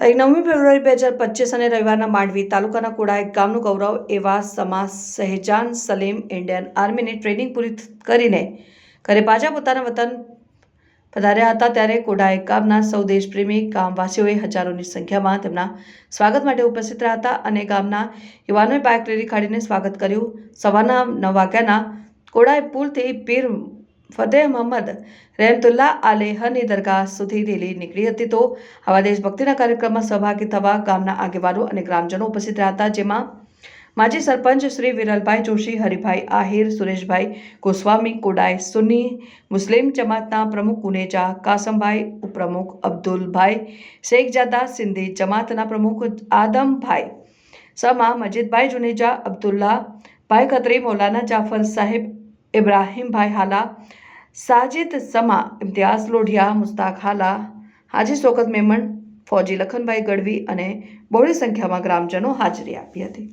તારીખ નવમી ફેબ્રુઆરી બે હજાર પચીસ અને રવિવારના માંડવી તાલુકાના કુડાય ગામનું ગૌરવ એવા સમા સહેજાન સલીમ ઇન્ડિયન આર્મીની ટ્રેનિંગ પૂરી કરીને ઘરે પાછા પોતાના વતન પધાર્યા હતા. ત્યારે કોડાય ગામના સૌ દેશપ્રેમી ગામવાસીઓએ હજારોની સંખ્યામાં તેમના સ્વાગત માટે ઉપસ્થિત રહ્યા હતા અને ગામના યુવાનોએ બાઇક રેલી કાઢીને સ્વાગત કર્યું. સવારના નવ વાગ્યાના કોડાએ પુલથી પીર ફતેહ મોહમ્મદ રહેમતુલ્લા આલેહની દરગાહ સુધી રેલી નીકળી હતી તો આવા દેશભક્તિના કાર્યક્રમમાં સહભાગી થવા ગામના આગેવાનો અને ગ્રામજનો ઉપસ્થિત રહ્યા હતા જેમાં માજી સરપંચ શ્રી વિરલભાઈ જોશી, હરિભાઈ આહિર, સુરેશભાઈ ગોસ્વામી કોડાય સુન્ની, મુસ્લિમ જમાતના પ્રમુખ ગુનેજા કાસમભાઈ, ઉપપ્રમુખ અબ્દુલભાઈ શેખજાદા સિંધી જમાતના પ્રમુખ આદમભાઈ, સમા મજીદભાઈ જુનેજા અબ્દુલ્લા ભાઈ ખત્રી, મૌલાના જાફર સાહેબ ઇબ્રાહીમભાઈ હાલા, સાજિદ સમા, ઇમ્તિયાઝ લોઢિયા, મુસ્તાક હાલા, હાજી શોકત મેમણ, ફૌજી લખનભાઈ ગઢવી અને બહોળી સંખ્યામાં ગ્રામજનો હાજરી આપી હતી.